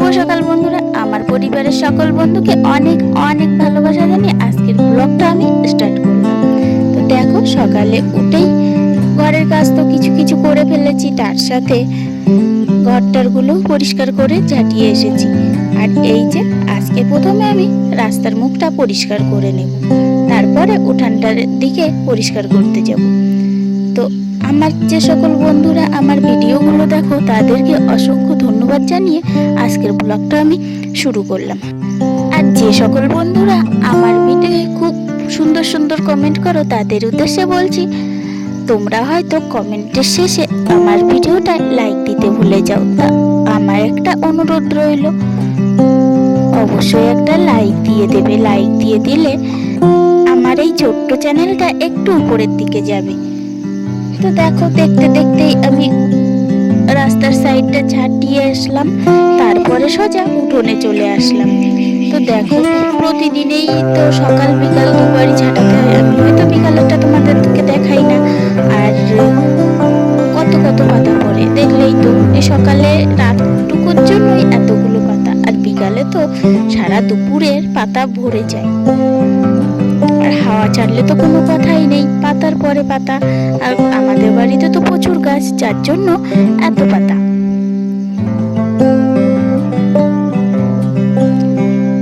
শুভ সকাল বন্ধুরা। আমার পরিবারের সকল বন্ধুকে অনেক অনেক ভালোবাসা জানিয়ে আজকের ব্লগটা আমি স্টার্ট করলাম। তো দেখো, সকালে উঠেই ঘরের কাজ তো কিছু কিছু করে ফেলেছি, তার সাথে ঘরটারগুলো পরিষ্কার করে ঝাঁটিয়ে এসেছি। আর এই যে, আজকে প্রথমে আমি রাস্তার মুখটা পরিষ্কার করে নেব। তারপরে উঠানটার দিকে পরিষ্কার করতে যাব। তো আমার যে সকল বন্ধুরা আমার ভিডিওগুলো দেখো, তাদেরকে অসংখ্য ধন্যবাদ জানিয়ে আজকের ব্লগটা আমি শুরু করলাম। আর যে সকল বন্ধুরা আমার ভিডিও খুব সুন্দর সুন্দর কমেন্ট করো, তাদের উদ্দেশ্যে বলছি, তোমরা হয়তো কমেন্টের শেষে আমার ভিডিওটা লাইক দিতে ভুলে যাও। তা আমার একটা অনুরোধ রইল, অবশ্যই একটা লাইক দিয়ে দেবে। লাইক দিয়ে দিলে আমার এই ছোট্ট চ্যানেলটা একটু উপরের দিকে যাবে। তো দেখো, দেখতে দেখতেই আমি রাস্তার সাইডটা ঝাঁটিয়ে আসলাম। তারপরে সোজা উঠোনে চলে আসলাম। তো দেখো, প্রতিদিনেই তো সকাল বিকাল দুবারই ছাটাতে হয়। আমি হয়তো বিকালেরটা তোমাদেরকে দেখাই না। আর কত কত পাতা পড়ে, দেখলেই তো। সকালে রাতটুকুর জন্যই এতগুলো পাতা, আর বিকালে তো সারা দুপুরের পাতা ভরে যায়। আর হাওয়া ছাড়লে তো কোনো কথাই নেই। পাতার পরে পাতা। আর আমাদের বাড়িতে তো প্রচুর গাছ, যার জন্য এত পাতা।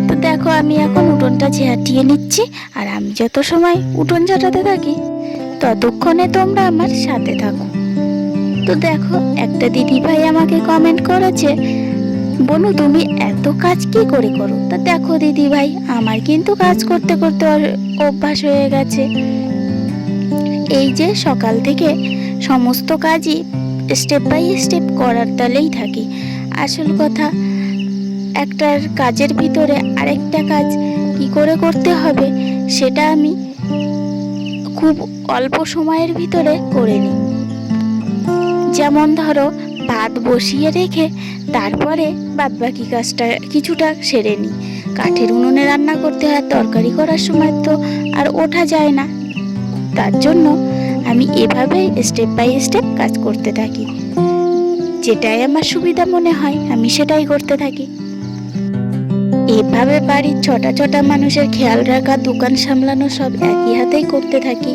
তো দেখো, আমি এখন উঠোনটা ঝাঁটিয়ে নিচ্ছি, আর আমি যত সময় উঠোন ঝাঁটাতে থাকি, ততক্ষণে তোমরা আমার সাথে থাকো। তো দেখো, একটা দিদি ভাই আমাকে কমেন্ট করেছে, বনু, তুমি এত কাজ কি করে করো? তা দেখো দিদি ভাই আমার কিন্তু কাজ করতে করতে অভ্যাস হয়ে গেছে। এই যে সকাল থেকে সমস্ত কাজই স্টেপ বাই স্টেপ করার তালেই থাকি। আসল কথা, একটার কাজের ভিতরে আরেকটা কাজ কি করে করতে হবে, সেটা আমি খুব অল্প সময়ের ভিতরে করে নিই। যেমন ধরো ভাত বসিয়ে রেখে তারপরে বাদবাকি কাজটা কিছুটা সেরে নিই। কাঠের উনুনে রান্না করতে হয়, তরকারি করার সময় তো আর ওঠা যায় না। তার জন্য আমি এভাবে স্টেপ বাই স্টেপ কাজ করতে থাকি। যেটাই আমার সুবিধা মনে হয়, আমি সেটাই করতে থাকি। এভাবে বাড়ির ছটা ছটা মানুষের খেয়াল রাখা, দোকান সামলানো সব একই হাতেই করতে থাকি।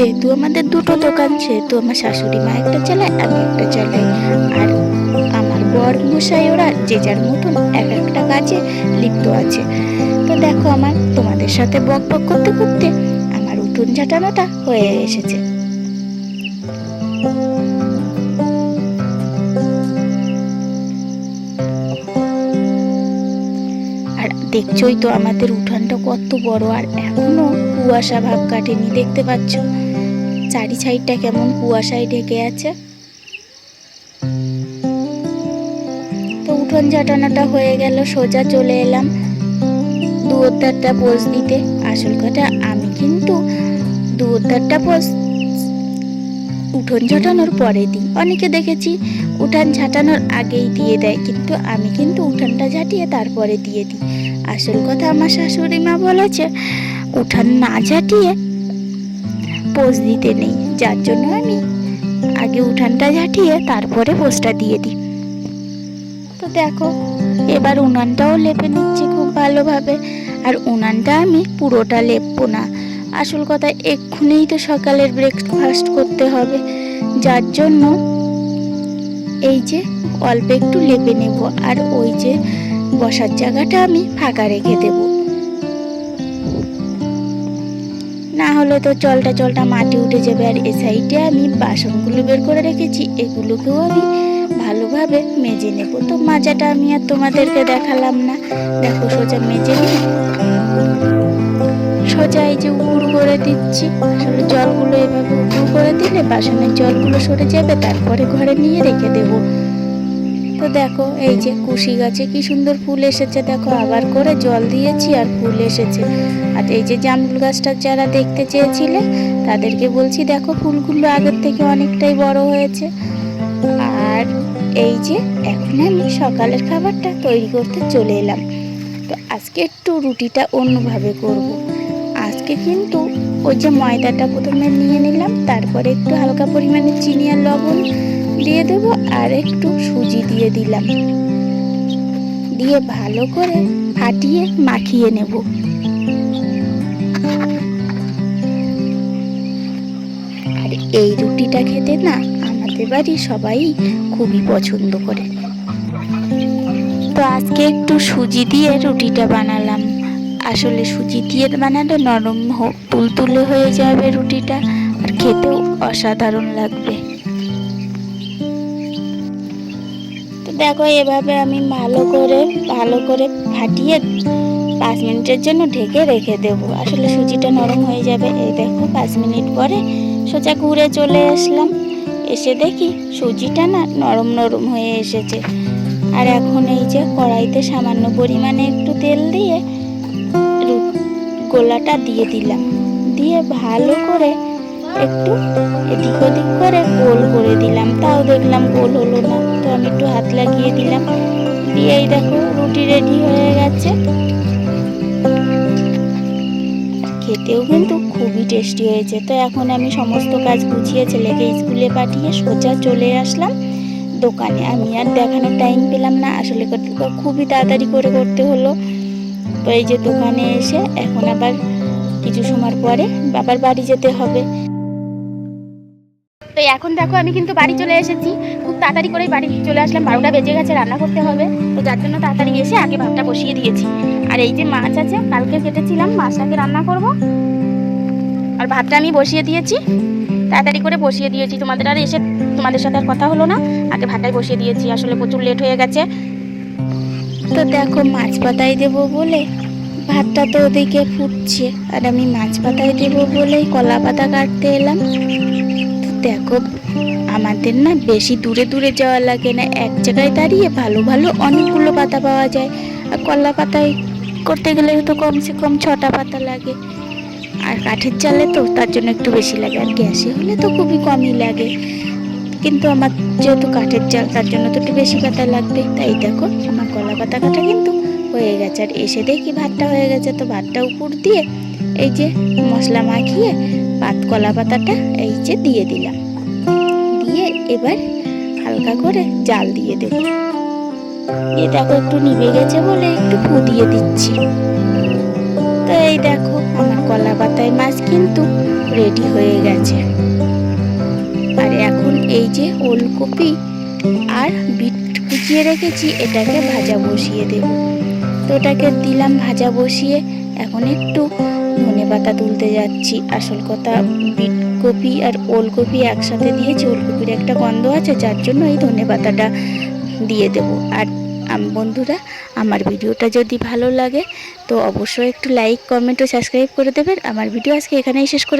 যেহেতু আমাদের দুটো দোকান, সেহেতু আমার শাশুড়ি মা একটা চালায়, আমি একটা চালাই। আর আমার বর মশাই ওরা যে যার মতন এক একটা কাজে লিপ্ত আছে। তো দেখো আমার তোমাদের সাথে বক বক করতে করতে আমার উঠোন ঝাঁটানোটা হয়ে এসেছে। দেখছোই তো আমাদের উঠানটা কত বড়, আর এখনও কুয়াশা ভাব কাটেনি, দেখতে পাচ্ছ? চারি সাইডটা কেমন কুয়াশায় ঢেকে আছে। তো উঠোন ঝাঁটানোটা হয়ে গেল, সোজা চলে এলাম দুয়ারটা পোজ দিতে। আসল কথা, আমি কিন্তু দুয়ারটা পোজ উঠোন ঝাঁটানোর পরে দিই। অনেকে দেখেছি উঠান ঝাঁটানোর আগেই দিয়ে দেয়, কিন্তু আমি কিন্তু উঠানটা ঝাঁটিয়ে তারপরে দিয়ে দিই। আসল কথা, আমার শাশুড়ি মা বলেছে, উঠান না ঝাঁটিয়ে পোজ দিতে নেই, যার জন্য আমি আগে উঠানটা ঝাঁটিয়ে তারপরে পোজটা দিয়ে দিই। তো দেখো, এবার উনানটাও লেপে নিচ্ছি খুব ভালোভাবে, আর উনানটা আমি পুরোটা লেপবো না। আসল কথা, এক্ষুনিই তো সকালের ব্রেকফাস্ট করতে হবে, যার জন্য এই যে অল্প একটু লেপে নেব, আর ওই যে বসার জায়গাটা আমি ফাঁকা রেখে দেব। না হলে তো চলটা চলটা মাটি উঠে যাবে আর এ সাইডে আমি বাসনগুলো বের করে রেখেছি, এগুলোকেও আমি ভালোভাবে মেজে নেব। তো মাজাটা আমি আর তোমাদেরকে দেখালাম না। দেখো সোজা মেজে নিই সোজা এই যে উপুর করে দিচ্ছি। আসলে জলগুলো এভাবে উপুর করে দিলে বাসনের জলগুলো সরে যাবে, তারপরে ঘরে নিয়ে রেখে দেব। তো দেখো, এই যে কুশি গাছে কি সুন্দর ফুল এসেছে, দেখো, আবার করে জল দিয়েছি আর ফুল এসেছে। আর এই যে জামরুল গাছটা যারা দেখতে চেয়েছিলে, তাদেরকে বলছি, দেখো, ফুলগুলো আগের থেকে অনেকটাই বড় হয়েছে। আর এই যে এখন আমি সকালের খাবারটা তৈরি করতে চলে এলাম। তো আজকে একটু রুটিটা অন্যভাবে করব। আজকে কিন্তু ওই যে ময়দাটা প্রথমে নিয়ে নিলাম, তারপরে একটু হালকা পরিমাণে চিনি আর লবণ দিয়ে দেব আর একটু সুজি দিয়ে দিলাম। দিয়ে ভালো করে ফাটিয়ে মাখিয়ে নেব। আর এই রুটিটা খেতে না আমাদের বাড়ি সবাই খুবই পছন্দ করে। তো আজকে একটু সুজি দিয়ে রুটিটা বানালাম। আসলে সুজি দিয়ে বানালে নরম তুলতুলে হয়ে যাবে রুটিটা। আর খেতেও অসাধারণ লাগবে। দেখো, এভাবে আমি ভালো করে ভালো করে ফাটিয়ে পাঁচ মিনিটের জন্য ঢেকে রেখে দেবো। আসলে সুজিটা নরম হয়ে যাবে। এই দেখো, পাঁচ মিনিট পরে সোজা ঘুরে চলে আসলাম। এসে দেখি সুজিটা না নরম নরম হয়ে এসেছে। আর এখন এই যে কড়াইতে সামান্য পরিমাণে একটু তেল দিয়ে গোলাটা দিয়ে দিলাম। দিয়ে ভালো করে একটু এদিক ওদিক করে গোল করে দিলাম। তাও দেখলাম গোল হলো না, তো আমি একটু হাত লাগিয়ে দিলাম। দিয়ে এই দেখো, রুটি রেডি হয়ে গেছে। খেতেও কিন্তু খুবই টেস্টি হয়েছে। তো এখন আমি সমস্ত কাজ গুছিয়ে ছেলেকে স্কুলে পাঠিয়ে সোজা চলে আসলাম দোকানে। আমি আর দেখানোর টাইম পেলাম না, আসলে করতে খুবই তাড়াতাড়ি করে করতে হলো। তো এই যে দোকানে এসে এখন আবার কিছু সময় পরে বাবার বাড়ি যেতে হবে। তো এখন দেখো আমি কিন্তু বাড়ি চলে এসেছি। খুব তাড়াতাড়ি করেই বাড়ি চলে আসলাম। বারোটা বেজে গেছে, রান্না করতে হবে। তো যার জন্য তাড়াতাড়ি এসে আগে ভাতটা বসিয়ে দিয়েছি। আর এই যে মাছ আছে, কালকে কেটেছিলাম, মাছটাকে রান্না করব। আর ভাতটা আমি বসিয়ে দিয়েছি। তাড়াতাড়ি করে বসিয়ে দিয়েছি। তোমাদের আর এসে তোমাদের সাথে আর কথা হলো না। আগে ভাতটাই বসিয়ে দিয়েছি। আসলে প্রচুর লেট হয়ে গেছে। তো দেখো, মাছ পাতায় দেবো বলে ভাতটা তো ওদিকে ফুটছে। আর আমি মাছ পাতায় দেবো বলেই কলা পাতা কাটতে এলাম। দেখো, আমাদের না বেশি দূরে দূরে যাওয়া লাগে না। এক জায়গায় দাঁড়িয়ে ভালো ভালো অনেকগুলো পাতা পাওয়া যায়। আর কলা পাতায় করতে গেলে তো কমসে কম ছটা পাতা লাগে। আর কাঠের জালে তো তার জন্য একটু বেশি লাগে, আর গ্যাসে হলে তো খুবই কমই লাগে। কিন্তু আমার যেহেতু কাঠের জাল তার জন্য তো একটু বেশি পাতা লাগবে। তাই দেখো, আমার কলা পাতা কাটা কিন্তু হয়ে গেছে। আর এসে দেখি ভাতটা হয়ে গেছে, তো ভাতটা উপর দিয়ে এই যে মশলা মাখিয়ে পাত কলা পাতাটা এই যে দিয়ে দিলাম। দিয়ে এবার হালকা করে জাল দিয়ে দেব। দিয়ে দেখো একটু নিভে গেছে বলে একটু ফু দিয়ে দিচ্ছি। তো এই দেখো আমার কলা পাতায় মাছ কিন্তু রেডি হয়ে গেছে। আর এখন এই যে ওলকপি আর বিট কুচিয়ে রেখেছি, এটাকে ভাজা বসিয়ে দেব। তো ওটাকে দিলাম ভাজা বসিয়ে, এখন একটু ধনে পাতা তুলতে যাচ্ছি। আসল কথা বিট কপি আর ওলকপি একসাথে দিয়েছি ওলকপির একটা গন্ধ আছে, যার জন্য এই ধনে পাতাটা দিয়ে দেব। আর বন্ধুরা, আমার ভিডিওটা যদি ভালো লাগে, তো অবশ্যই একটু লাইক কমেন্ট ও সাবস্ক্রাইব করে দেবেন। আমার ভিডিও আজকে এখানেই শেষ করে